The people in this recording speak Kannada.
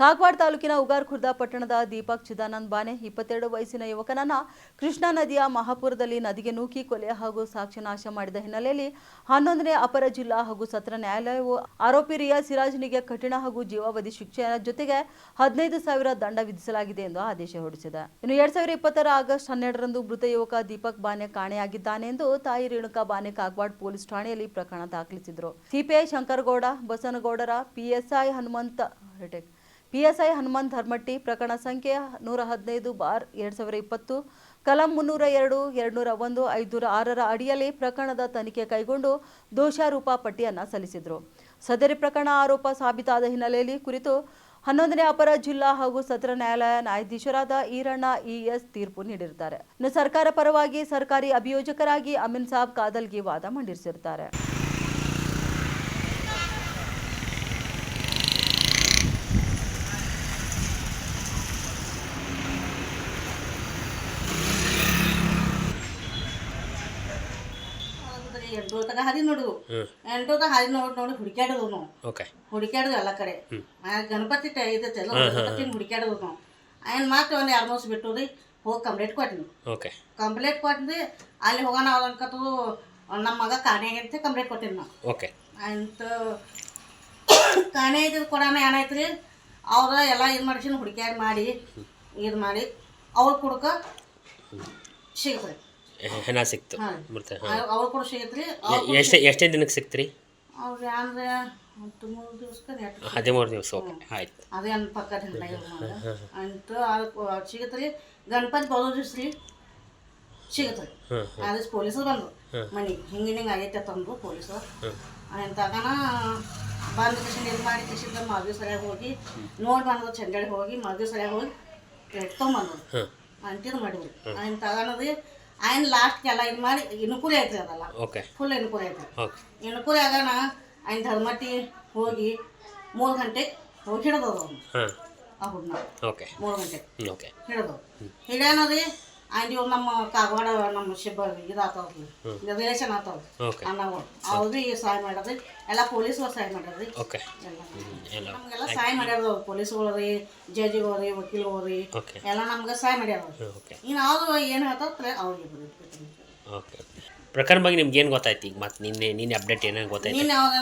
ಕಾಗವಾಡ ತಾಲೂಕಿನ ಉಗಾರ್ ಖುರ್ದಾ ಪಟ್ಟಣದ ದೀಪಕ್ ಚಿದಾನಂದ್ ಬಾನೆ, ಇಪ್ಪತ್ತೆರಡು ವಯಸ್ಸಿನ ಯುವಕನನ್ನ ಕೃಷ್ಣಾ ನದಿಯ ಮಹಾಪುರದಲ್ಲಿ ನದಿಗೆ ನೂಕಿ ಕೊಲೆ ಹಾಗೂ ಸಾಕ್ಷ್ಯ ನಾಶ ಮಾಡಿದ ಹಿನ್ನೆಲೆಯಲ್ಲಿ ಹನ್ನೊಂದನೇ ಅಪರ ಜಿಲ್ಲಾ ಹಾಗೂ ಸತ್ರ ನ್ಯಾಯಾಲಯವು ಆರೋಪಿ ರಿಯಾ ಸಿರಾಜ್ನಿಗೆ ಕಠಿಣ ಹಾಗೂ ಜೀವಾವಧಿ ಶಿಕ್ಷೆಯ ಜೊತೆಗೆ ಹದಿನೈದು ಸಾವಿರ ದಂಡ ವಿಧಿಸಲಾಗಿದೆ ಎಂದು ಆದೇಶ ಹೊರಡಿಸಿದೆ. ಇನ್ನು ಎರಡ್ ಸಾವಿರದ ಇಪ್ಪತ್ತರ ಆಗಸ್ಟ್ ಹನ್ನೆರಡರಂದು ಮೃತ ಯುವಕ ದೀಪಕ್ ಬಾನೆ ಕಾಣೆಯಾಗಿದ್ದಾನೆ ಎಂದು ತಾಯಿ ರೇಣುಕಾ ಬಾನೆ ಕಾಗವಾಡ್ ಪೊಲೀಸ್ ಠಾಣೆಯಲ್ಲಿ ಪ್ರಕರಣ ದಾಖಲಿಸಿದ್ರು. CPI Shankaragouda, Basanagoudar PSI Hanumantha retake PSI Hanumanth Dharmatti ಪ್ರಕರಣ ಸಂಖ್ಯೆ ನೂರ ಹದಿನೈದು ಬಾರ್ ಎರಡ್ ಸಾವಿರದ ಇಪ್ಪತ್ತು, ಕಲಂ ಮುನ್ನೂರ ಎರಡು, ಎರಡ್ನೂರ ಒಂದು, ಐದುನೂರ ಆರರ ಅಡಿಯಲ್ಲಿ ಪ್ರಕರಣದ ತನಿಖೆ ಕೈಗೊಂಡು ದೋಷಾರೋಪ ಪಟ್ಟಿಯನ್ನು ಸಲ್ಲಿಸಿದರು. ಸದರಿ ಪ್ರಕರಣ ಆರೋಪ ಸಾಬೀತಾದ ಹಿನ್ನೆಲೆಯಲ್ಲಿ ಕುರಿತು ಹನ್ನೊಂದನೇ ಅಪರ ಜಿಲ್ಲಾ ಹಾಗೂ ಸತ್ರ ನ್ಯಾಯಾಲಯ ನ್ಯಾಯಾಧೀಶರಾದ ಈರಣ್ಣ ಇಎಸ್ ತೀರ್ಪು ನೀಡಿರುತ್ತಾರೆ. ಸರ್ಕಾರ ಪರವಾಗಿ ಸರ್ಕಾರಿ ಅಭಿಯೋಜಕರಾಗಿ ಅಮಿನ್ ಸಾಬ್ ಕಾದಲ್ಗೆ ವಾದ ಮಂಡಿಸಿರುತ್ತಾರೆ. ಎಂಟು ತಗ ಹರಿ ನೋಡು ಎಂಟು ತಗ ಹರಿ ನೋಡಿ ನೋಡಿ ಹುಡುಕ್ಯಾಡೋದು ನಾವು ಹುಡುಕ್ಯಾಡೋದು ಎಲ್ಲ ಕಡೆ. ಗಣಪತಿ ಇದೈತೆ ಎಲ್ಲ ಗಣಪತಿ ಹುಡುಕ್ಯಾಡೋದು ನಾವು ಆಯ್ನ್ ಮತ್ತೆ ಒಂದು ಎರಡು ಮೂರು ಬಿಟ್ಟು ರೀ ಹೋಗಿ ಕಂಪ್ಲೇಂಟ್ ಕೊಟ್ಟಿನಿ ಕಂಪ್ಲೇಂಟ್ ಕೊಟ್ಟಿದ್ದೆ ಅಲ್ಲಿ ಹೋಗೋಣ ಅವ್ರು ಅನ್ಕೋತದು ನಮ್ಮ ಮಗ ಕಾಣೆ ಅಂತ ಕಂಪ್ಲೇಂಟ್ ಕೊಟ್ಟಿನಿ ನಾವು ಓಕೆ. ಅಂತ ಕಾಣೆ ಇದ್ದಿದ್ದು ಕೊಡೋಣ ಏನಾಯ್ತು ರೀ ಅವ್ರ ಎಲ್ಲ ಇದು ಮಾಡಿಸಿ ಹುಡುಕ್ಯಾಡಿ ಮಾಡಿ ಇದು ಮಾಡಿ ಅವ್ರು ಕುಡ್ಕ ಸಿಗ್ತದೆ ಹೆಣ ಸಿಕ್ತು. ಬರ್ತದೆ ಅವ್ರು ಕೂಡ ಸಿಗತ್ರಿ. ಎಷ್ಟೇ ಎಷ್ಟೇ ದಿನಕ್ಕೆ ಸಿಕ್ತ್ರಿ? ಅವ್ರು ಅಂದ್ರೆ ಹದಿಮೂರು ಹದಿಮೂರು ದಿವಸ ಓಕೆ ಆಯ್ತು. ಅದೇನು ಪಕ್ಕದ ಅಂತ ಸಿಗತ್ರಿ. ಗಣಪತಿ ಬರೋದು ದಿವಸ ರೀ ಸಿಗತ್ರಿ. ಆದ್ರೆ ಪೊಲೀಸರು ಬಂದ್ರು. ಮನೆಗೆ ಹಿಂಗೆ ಹಿಂಗೆ ಆಗೈತೆ ತಂದು ಪೊಲೀಸರು. ಅಂತಾಗನ ಬಂದ ಕಿಶನ್ ಇದು ಮಾಡಿ ಕಿಶನ್ ಮದುವೆ ಸರಿಯಾಗಿ ಹೋಗಿ ನೋಡಿ ಬಂದ್ರು ಚಂಡಳಿ ಹೋಗಿ ಮದುವೆ ಸರಿಯಾಗಿ ಹೋಗಿ ತೊಗೊಂಬಂದ್ರು ಅಂತಿದ್ದು ಮಾಡಿದ್ರು. ಅಂತ ತಗೊಳೋದು ಆಯ್ನ ಲಾಸ್ಟ್ ಎಲ್ಲ ಇದು ಮಾಡಿ ಇಣುಕುರಿ ಐತ್ರಿ ಅದಲ್ಲ. ಓಕೆ ಫುಲ್ ಇಣುಕುರಿ ಆಯ್ತು ಓಕೆ ಇಣುಕುರಿ ಆಗೋಣ ಆಯ್ನ ಧರ್ಮಟ್ಟಿ ಹೋಗಿ ಮೂರು ಗಂಟೆ ಹೋಗಿ ಹಿಡ್ದದ ಅವ್ನು. ಆ ಹುಡ್ನ ಓಕೆ ಮೂರು ಗಂಟೆ ಓಕೆ ಹಿಡ್ದವು ಹಿಡ್ಯಾನ ರೀ ಆಂಟಿ ನಮ್ಮ ಕಾಗವಾಡ ನಮ್ಮ ಶಿಬ್ಬ ಇದಾತವ್ರಿ ರಿಲೇಷನ್ ಆತವ್ರು ಅನ್ನವು ಅವ್ರು ಸಹಾಯ ಮಾಡ್ರಿ ಎಲ್ಲ ಪೊಲೀಸ್ಗಳು ಸಹಾಯ ಮಾಡ್ರಿ ನಮ್ಗೆಲ್ಲ ಸಹಾಯ ಮಾಡ್ಯಾರ ಪೊಲೀಸ್ಗಳು ರೀ ಜಡ್ಜಿಗಳು ರೀ ವಕೀಲ್ಗಳು ರೀ ಎಲ್ಲ ನಮ್ಗೆ ಸಹಾಯ ಮಾಡ್ಯಾರ ಇನ್ನು ಅವ್ರು ಏನು ಹೇಳ್ತಾರೆ ಅವ್ರಿಗೆ ಪ್ರಕರಣ ಬಗ್ಗೆ ನಿಮ್ಗೆ ಏನು ಗೊತ್ತಾಯ್ತು ಈಗ? ಮತ್ತೆ ನಿನ್ನೆ ನಿನ್ನೆ ಅಪ್ಡೇಟ್ ಏನೇನು ಗೊತ್ತಾಯ್ತು?